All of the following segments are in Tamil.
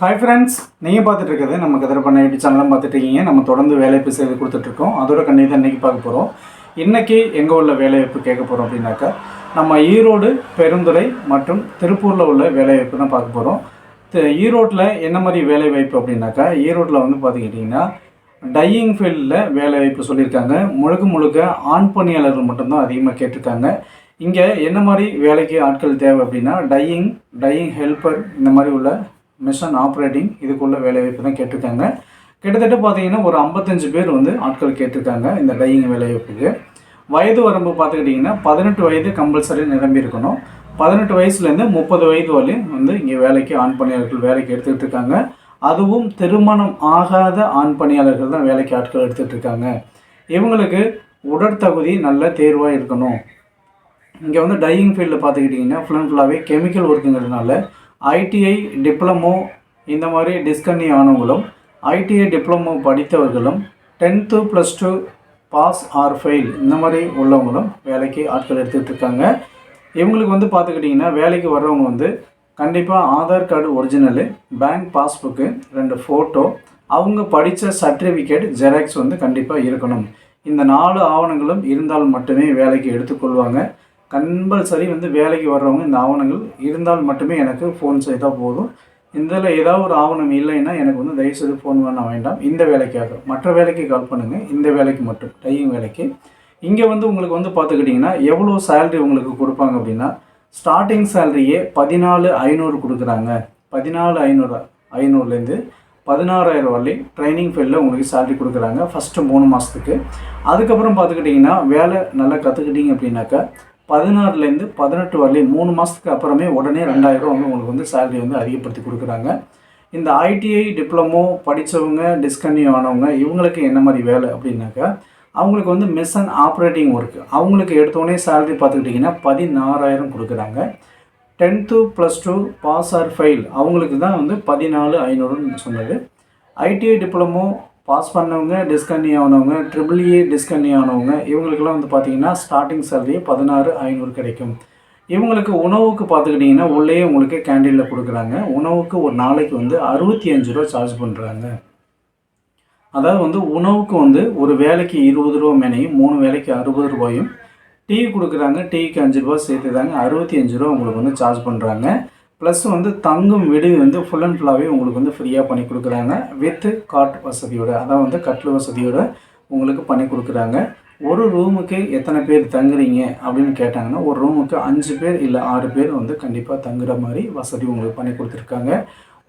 ஹாய் ஃப்ரெண்ட்ஸ் நீங்கள் பார்த்துட்டு இருக்கிறது நம்ம கதிர பண்ண யூடியூப் சேனலும் பார்த்துட்டு இருக்கீங்க நம்ம தொடர்ந்து வேலைவாய்ப்பு செய்து கொடுத்துட்ருக்கோம் அதோட கண்ணி தான் இன்றைக்கி பார்க்க போகிறோம் இன்றைக்கி எங்கே உள்ள வேலைவாய்ப்பு கேட்க போகிறோம் அப்படின்னாக்கா நம்ம ஈரோடு பெருந்துறை மற்றும் திருப்பூரில் உள்ள வேலைவாய்ப்பு தான் பார்க்க போகிறோம் ஈரோட்டில் என்ன மாதிரி வேலைவாய்ப்பு அப்படின்னாக்கா ஈரோட்டில் வந்து பார்த்துக்கிட்டிங்கன்னா டையிங் ஃபீல்டில் வேலைவாய்ப்பு சொல்லியிருக்காங்க. முழுக்க முழுக்க ஆண் பணியாளர்கள் மட்டும்தான் அதிகமாக கேட்டிருக்காங்க. இங்கே என்ன மாதிரி வேலைக்கு ஆட்கள் தேவை அப்படின்னா டையிங் டையிங் ஹெல்ப்பர் இந்த மாதிரி உள்ள மிஷன் ஆப்ரேட்டிங் இதுக்குள்ள வேலைவாய்ப்பு தான் கேட்டிருக்காங்க. கிட்டத்தட்ட பார்த்தீங்கன்னா ஒரு ஐம்பத்தஞ்சு பேர் வந்து ஆட்கள் கேட்டிருக்காங்க இந்த டையிங் வேலைவாய்ப்புக்கு வயது வரம்பு பார்த்துக்கிட்டிங்கன்னா பதினெட்டு வயது கம்பல்சரி நிரம்பி இருக்கணும். பதினெட்டு வயசுலேருந்து முப்பது வயது வரையும் வந்து இங்கே வேலைக்கு ஆண் பணியாளர்கள் வேலைக்கு எடுத்துக்கிட்டு இருக்காங்க. அதுவும் திருமணம் ஆகாத ஆண் பணியாளர்கள் தான் வேலைக்கு ஆட்கள் எடுத்துகிட்டு இருக்காங்க. இவங்களுக்கு உடற்தகுதி நல்ல தேர்வாக இருக்கணும். இங்கே வந்து டையிங் ஃபீல்டில் பார்த்துக்கிட்டிங்கன்னா ஃபுல் அண்ட் ஃபுல்லாகவே கெமிக்கல் ஒர்க்குங்கிறதுனால ஐடிஐ டிப்ளமோ இந்த மாதிரி டிஸ்கன்யூ ஆனவங்களும் ITI diploma படித்தவர்களும் tenth plus two pass or fail இந்த மாதிரி உள்ளவங்களும் வேலைக்கு ஆட்கள் எடுத்துகிட்டு இருக்காங்க. இவங்களுக்கு வந்து பார்த்துக்கிட்டிங்கன்னா வேலைக்கு வர்றவங்க வந்து கண்டிப்பாக Aadhaar card original bank passbook ரெண்டு ஃபோட்டோ அவங்க படித்த சர்டிஃபிகேட் ஜெராக்ஸ் வந்து கண்டிப்பாக இருக்கணும். இந்த நாலு ஆவணங்களும் இருந்தால் மட்டுமே வேலைக்கு எடுத்துக்கொள்வாங்க. கம்பல்சரி வந்து வேலைக்கு வர்றவங்க இந்த ஆவணங்கள் இருந்தால் மட்டுமே எனக்கு ஃபோன் செய்தால் போதும். இதில் ஏதாவது ஒரு ஆவணம் இல்லைன்னா எனக்கு வந்து தயவுசெய்து ஃபோன் பண்ண வேண்டாம். இந்த வேலைக்காக. மற்ற வேலைக்கு கால் பண்ணுங்கள் இந்த வேலைக்கு மட்டும். டையிங் வேலைக்கு. இங்கே வந்து உங்களுக்கு வந்து பார்த்துக்கிட்டிங்கன்னா எவ்வளோ சேல்ரி உங்களுக்கு கொடுப்பாங்க அப்படின்னா ஸ்டார்டிங் சேல்ரியே பதினாலு ஐநூறு கொடுக்குறாங்க. பதினாலு ஐநூறு ஐநூறுலேருந்து பதினாறாயிரம் வரலி ட்ரைனிங் ஃபீல்டில் உங்களுக்கு சேலரி கொடுக்குறாங்க. ஃபஸ்ட்டு மூணு மாதத்துக்கு அதுக்கப்புறம் பார்த்துக்கிட்டிங்கன்னா வேலை நல்லா கற்றுக்கிட்டிங்க அப்படின்னாக்கா பதினாறுலேருந்து பதினெட்டு வரலையும் மூணு மாதத்துக்கு அப்புறமே உடனே ரெண்டாயிரம் வந்து உங்களுக்கு வந்து சேலரி வந்து அதிகப்படுத்தி கொடுக்குறாங்க. இந்த ஐடிஐ டிப்ளமோ படித்தவங்க டிஸ்கன்யூ ஆனவங்க இவங்களுக்கு என்ன மாதிரி வேலை அப்படின்னாக்கா அவங்களுக்கு வந்து மிஷன் ஆப்ரேட்டிங் ஒர்க் அவங்களுக்கு எடுத்தோடனே சேலரி பார்த்துக்கிட்டிங்கன்னா பதினாறாயிரம் கொடுக்குறாங்க. Tenth plus two pass or fail அவங்களுக்கு தான் வந்து பதினாலு ஐநூறுன்னு சொன்னது. ஐடிஐ டிப்ளமோ பாஸ் பண்ணவங்க டிஸ்கன்யூ ஆனவங்க ட்ரிபிள் ஏ டிஸ்கன்யூ ஆனவங்க இவங்களுக்குலாம் வந்து பார்த்திங்கன்னா ஸ்டார்டிங் சேலரி பதினாறு ஐநூறு கிடைக்கும். இவங்களுக்கு உணவுக்கு பார்த்துக்கிட்டிங்கன்னா உள்ளே உங்களுக்கு கேண்டீனில் கொடுக்குறாங்க. உணவுக்கு ஒரு நாளைக்கு வந்து அறுபத்தி அஞ்சு ரூபா சார்ஜ் பண்ணுறாங்க அதாவது வந்து உணவுக்கு வந்து ஒரு வேலைக்கு இருபது ரூபா மேனையும் மூணு வேலைக்கு அறுபது ரூபாயும் டீ கொடுக்குறாங்க. டீக்கு அஞ்சு ரூபா சேர்த்து தாங்க அறுபத்தி அஞ்சு ரூபா உங்களுக்கு வந்து சார்ஜ் பண்ணுறாங்க ப்ளஸ் வந்து தங்கும் விடுதி வந்து ஃபுல் அண்ட் ஃபுல்லாகவே உங்களுக்கு வந்து ஃப்ரீயாக பண்ணி கொடுக்குறாங்க. வித்து காட் வசதியோட அதான் வந்து கட்டில் வசதியோட உங்களுக்கு பண்ணி கொடுக்குறாங்க. ஒரு ரூமுக்கு எத்தனை பேர் தங்குறீங்க அப்படின்னு கேட்டாங்கன்னா ஒரு ரூமுக்கு அஞ்சு பேர் இல்லை ஆறு பேர் வந்து கண்டிப்பாக தங்குற மாதிரி வசதி உங்களுக்கு பண்ணி கொடுத்துருக்காங்க.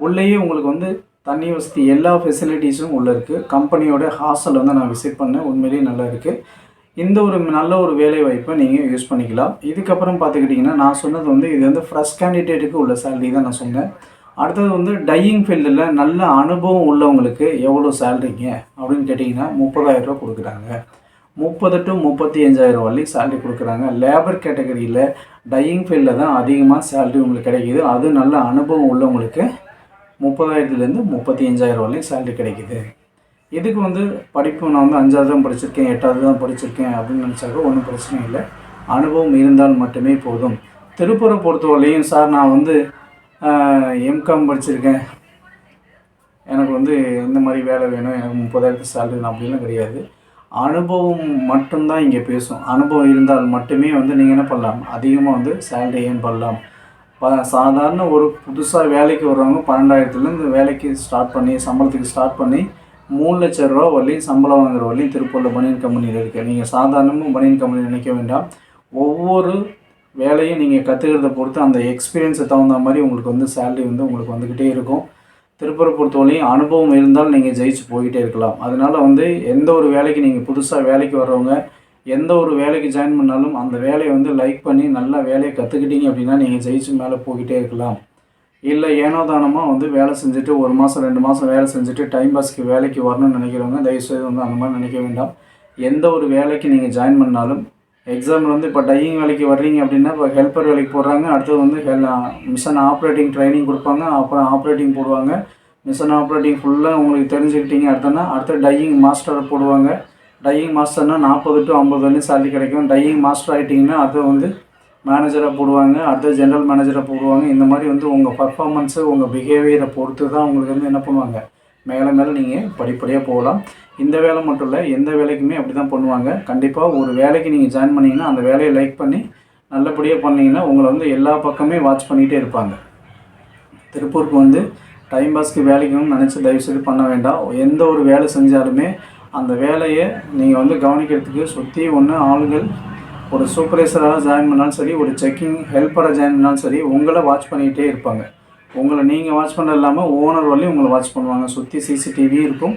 உள்ளேயே உங்களுக்கு வந்து தண்ணி வசதி எல்லா ஃபெசிலிட்டிஸும் உள்ளே இருக்குது கம்பெனியோட ஹாஸ்டல் வந்து நான் விசிட் பண்ணேன். உண்மையிலேயே நல்லா இருக்குது இந்த ஒரு நல்ல ஒரு வேலை வாய்ப்பை நீங்கள் யூஸ் பண்ணிக்கலாம். இதுக்கப்புறம் பார்த்துக்கிட்டிங்கன்னா நான் சொன்னது வந்து இது வந்து ஃப்ரெஷ் கேண்டிடேட்டுக்கு உள்ள சேலரி தான் நான் சொன்னேன். அடுத்தது வந்து டையிங் ஃபீல்டில் நல்ல அனுபவம் உள்ளவங்களுக்கு எவ்வளோ சேலரிங்க அப்படின்னு கேட்டிங்கன்னா முப்பதாயிரம் ரூபா கொடுக்குறாங்க. முப்பது டு முப்பத்தி அஞ்சாயிரம் வரையும் சேலரி கொடுக்குறாங்க லேபர் கேட்டகரியில் டையிங் ஃபீல்டில் தான் அதிகமாக சேலரி உங்களுக்கு கிடைக்கிது. அது நல்ல அனுபவம் உள்ளவங்களுக்கு முப்பதாயிரத்துலேருந்து முப்பத்தி அஞ்சாயிரம் வரையும் சேலரி கிடைக்கிது. இதுக்கு வந்து படிப்பு நான் வந்து அஞ்சாவது தான் படிச்சிருக்கேன் எட்டாவது தான் படிச்சிருக்கேன் அப்படின்னு நினச்சாக்க ஒன்றும் பிரச்சனை இல்லை. அனுபவம் இருந்தால் மட்டுமே போதும். திருப்பூரை பொறுத்தவரையிலையும் சார் நான் வந்து எம்காம் படிச்சிருக்கேன். எனக்கு வந்து இந்த மாதிரி வேலை வேணும்? எனக்கு முப்பதாயிரத்து சேலரி அப்படின்லாம் கிடையாது. அனுபவம் மட்டும்தான் இங்கே பேசும். அனுபவம் இருந்தால் மட்டுமே வந்து நீங்கள் என்ன பண்ணலாம்? அதிகமாக வந்து சேலரி ஏன் பண்ணலாம். ப சாதாரண ஒரு புதுசாக வேலைக்கு வர்றவங்க பன்னெண்டாயிரத்துலேருந்து வேலைக்கு ஸ்டார்ட் பண்ணி சம்பளத்துக்கு ஸ்டார்ட் பண்ணி மூணு லட்ச ரூபா வரலையும் சம்பளம் வாங்குற வரலையும் திருப்பூரில் பனியன் கம்பெனியில் இருக்குது நீங்கள் சாதாரணமாக பனியன் கம்பெனி நினைக்க வேண்டாம். ஒவ்வொரு வேலையும் நீங்கள் கற்றுக்கிறத பொறுத்து அந்த எக்ஸ்பீரியன்ஸை தகுந்த மாதிரி உங்களுக்கு வந்து சேலரி வந்து உங்களுக்கு வந்துக்கிட்டே இருக்கும். திருப்பூரை பொறுத்தவரையும் அனுபவம் இருந்தால் நீங்கள் ஜெயிச்சு போய்கிட்டே இருக்கலாம். அதனால் வந்து எந்த ஒரு வேலைக்கு நீங்கள் புதுசாக வேலைக்கு வர்றவங்க எந்த ஒரு வேலைக்கு ஜாயின் பண்ணாலும் அந்த வேலையை வந்து லைக் பண்ணி நல்லா வேலையை கற்றுக்கிட்டீங்க அப்படின்னா நீங்கள் ஜெயிச்சு மேலே போய்கிட்டே இருக்கலாம். இல்லை ஏனோதானமாக வந்து வேலை செஞ்சுட்டு ஒரு மாதம் ரெண்டு மாதம் வேலை செஞ்சுட்டு டைம் பாஸ்க்கு வேலைக்கு வரணும்னு நினைக்கிறவங்க தயவுசெய்து வந்து அந்த மாதிரி நினைக்க வேண்டாம். எந்த ஒரு வேலைக்கு நீங்கள் ஜாயின் பண்ணாலும் எக்ஸாம்பிள் வந்து இப்போ டையிங் வேலைக்கு வர்றீங்க அப்படின்னா இப்போ ஹெல்ப்பர் வேலைக்கு போடுறாங்க அடுத்தது வந்து ஹெல் மிஷன் ஆப்ரேட்டிங் ட்ரைனிங் கொடுப்பாங்க அப்புறம் ஆப்ரேட்டிங் போடுவாங்க. மிஷன் ஆப்ரேட்டிங் ஃபுல்லாக உங்களுக்கு தெரிஞ்சுக்கிட்டீங்க அடுத்தனா அடுத்து டையிங் மாஸ்டர் போடுவாங்க. டையிங் மாஸ்டர்னால் நாற்பது டு ஐம்பது வரையும் சேலரி கிடைக்கும். டையிங் மாஸ்டர் ஆகிட்டிங்கன்னா அது வந்து மேனேஜராக போடுவாங்க அடுத்த ஜென்ரல் மேனேஜராக போடுவாங்க. இந்த மாதிரி வந்து உங்கள் பர்ஃபார்மன்ஸு உங்கள் பிஹேவியரை பொறுத்து தான் உங்களுக்கு வந்து என்ன பண்ணுவாங்க? மேலே மேலே நீங்கள் படிப்படியாக போகலாம். இந்த வேலை மட்டும் இல்லை எந்த வேலைக்குமே அப்படி தான் பண்ணுவாங்க. கண்டிப்பாக ஒரு வேலைக்கு நீங்கள் ஜாயின் பண்ணிங்கன்னா அந்த வேலையை லைக் பண்ணி நல்லபடியாக பண்ணிங்கன்னா உங்களை வந்து எல்லா பக்கமே வாட்ச் பண்ணிகிட்டே இருப்பாங்க. திருப்பூருக்கு வந்து டைம் பாஸ்க்கு வேலைக்குன்னு நினச்சி தயவுசெய்து பண்ண வேண்டாம். எந்த ஒரு வேலை செஞ்சாலுமே அந்த வேலையை நீங்கள் வந்து கவனிக்கிறதுக்கு சுற்றி ஒன்று ஆளுங்கள் ஒரு சூப்பர்வைசராக ஜாயின் பண்ணாலும் சரி ஒரு செக்கிங் ஹெல்ப்பராக ஜாயின் பண்ணாலும் சரி உங்களை வாட்ச் பண்ணிகிட்டே இருப்பாங்க. உங்களை நீங்கள் வாட்ச் பண்ண இல்லாமல் ஓனர் வரலையும் உங்களை வாட்ச் பண்ணுவாங்க. சுற்றி சிசிடிவி இருக்கும்.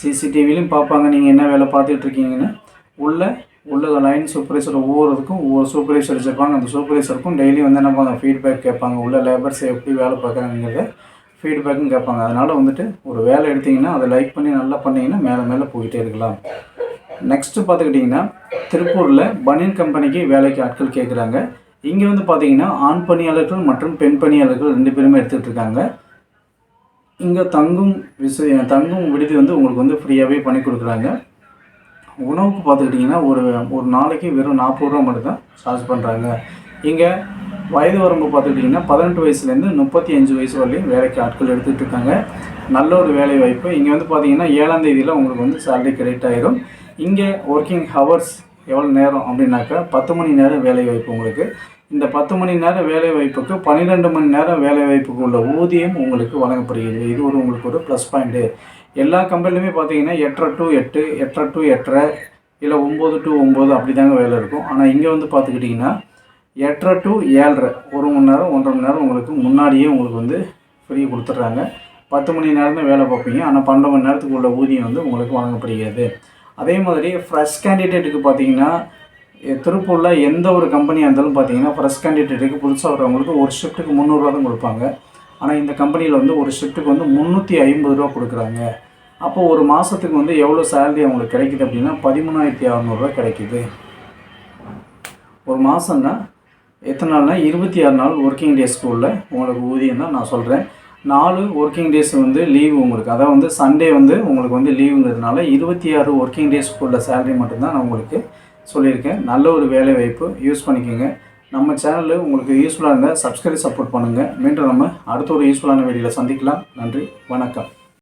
சிசிடிவிலையும் பார்ப்பாங்க நீங்கள் என்ன வேலை பார்த்துட்டு இருக்கீங்கன்னு. உள்ள உள்ள லைன் சூப்பர்வைசர் ஒவ்வொருக்கும் ஒவ்வொரு சூப்பர்வைசர் வச்சுருப்பாங்க அந்த சூப்பர்வைசருக்கும் டெய்லி வந்து என்ன பண்ணுவாங்க? ஃபீட்பேக் கேட்பாங்க. உள்ள லேபர்ஸ் எப்படி வேலை பார்க்குறாங்கிறத ஃபீட்பேக்கும் கேட்பாங்க. அதனால் வந்துட்டு ஒரு வேலை எடுத்திங்கன்னா அதை லைக் பண்ணி நல்லா பண்ணிங்கன்னா மேலே மேலே போயிட்டே இருக்கலாம். நெக்ஸ்ட்டு பார்த்துக்கிட்டிங்கன்னா திருப்பூரில் பனியன் கம்பெனிக்கு வேலைக்கு ஆட்கள் கேட்குறாங்க இங்கே வந்து பார்த்தீங்கன்னா ஆண் பணியாளர்கள் மற்றும் பெண் பணியாளர்கள் ரெண்டு பேருமே எடுத்துகிட்டு இருக்காங்க. இங்கே தங்கும் விச தங்கும் விடுதி வந்து உங்களுக்கு வந்து ஃப்ரீயாகவே பண்ணி கொடுக்குறாங்க. உணவுக்கு பார்த்துக்கிட்டிங்கன்னா ஒரு ஒரு நாளைக்கு வெறும் நாற்பது ரூபா மட்டும் தான் சார்ஜ் பண்ணுறாங்க இங்கே வயது வரம்பு பார்த்துக்கிட்டிங்கன்னா பதினெட்டு வயசுலேருந்து முப்பத்தி அஞ்சு வயசு வரலையும் வேலைக்கு ஆட்கள் எடுத்துகிட்டு இருக்காங்க. நல்ல ஒரு வேலை வாய்ப்பு. இங்கே வந்து பார்த்தீங்கன்னா ஏழாம் தேதியில் உங்களுக்கு வந்து சேலரி கிரெடிட் ஆயிரும். இங்கே ஒர்க்கிங் ஹவர்ஸ் எவ்வளோ நேரம் அப்படின்னாக்கா பத்து மணி நேரம் வேலை வாய்ப்பு உங்களுக்கு. இந்த பத்து மணி நேரம் வேலை வாய்ப்புக்கு பன்னிரெண்டு மணி நேரம் வேலை வாய்ப்புக்கு உள்ள ஊதியம் உங்களுக்கு வழங்கப்படுகிறது. இது ஒரு உங்களுக்கு ஒரு ப்ளஸ் பாயிண்ட்டு எல்லா கம்பெனிலுமே பார்த்தீங்கன்னா எட்டரை டு எட்டு எட்டரை டு எட்டரை இல்லை ஒம்பது டு ஒம்பது அப்படி தாங்க வேலை இருக்கும். ஆனால் இங்கே வந்து பார்த்துக்கிட்டிங்கன்னா எட்டரை டு ஏழரை ஒரு மணி நேரம் ஒன்றரை மணி நேரம் உங்களுக்கு முன்னாடியே உங்களுக்கு வந்து ஃப்ரீ கொடுத்துட்றாங்க. பத்து மணி நேரம் தான் வேலை பார்ப்பீங்க. ஆனால் பன்னெண்டு மணி நேரத்துக்கு உள்ள ஊதியம் வந்து உங்களுக்கு வழங்கப்படுகிறது. அதே மாதிரி ஃப்ரெஷ் கேண்டிடேட்டுக்கு பார்த்தீங்கன்னா திருப்பூரில் எந்த ஒரு கம்பெனியாக இருந்தாலும் பார்த்தீங்கன்னா ஃப்ரெஷ் கேண்டிடேட்டுக்கு புதுசாக வரவங்களுக்கு ஒரு ஷிஃப்ட்டுக்கு முந்நூறுரூவா தான் கொடுப்பாங்க. ஆனால் இந்த கம்பெனியில் வந்து ஒரு ஷிஃப்ட்டுக்கு வந்து முந்நூற்றி ஐம்பது ரூபா கொடுக்குறாங்க. அப்போது ஒரு மாதத்துக்கு வந்து எவ்வளோ சேலரி அவங்களுக்கு கிடைக்குது அப்படின்னா பதிமூணாயிரத்தி அறநூறுவா கிடைக்குது. ஒரு மாதம்னா எத்தனை நாள்னா இருபத்தி ஆறு நாள் ஒர்க்கிங் டே ஸ்கூலில் உங்களுக்கு ஊதியம் தான் நான் சொல்கிறேன் நாலு ஒர்க்கிங் டேஸ் வந்து லீவு உங்களுக்கு. அதாவது வந்து சண்டே வந்து உங்களுக்கு வந்து லீவுங்கிறதுனால இருபத்தி ஆறு ஒர்க்கிங் டேஸ்க்குள்ள சேலரி மட்டும்தான் நான் உங்களுக்கு சொல்லியிருக்கேன். நல்ல ஒரு வேலை வாய்ப்பு. யூஸ் பண்ணிக்கோங்க. நம்ம சேனலில் உங்களுக்கு யூஸ்ஃபுல்லாக இருந்தால் சப்ஸ்கிரைப் சப்போர்ட் பண்ணுங்கள் மீண்டும் நம்ம அடுத்த ஒரு யூஸ்ஃபுல்லான வீடியோவில் சந்திக்கலாம். நன்றி. வணக்கம்.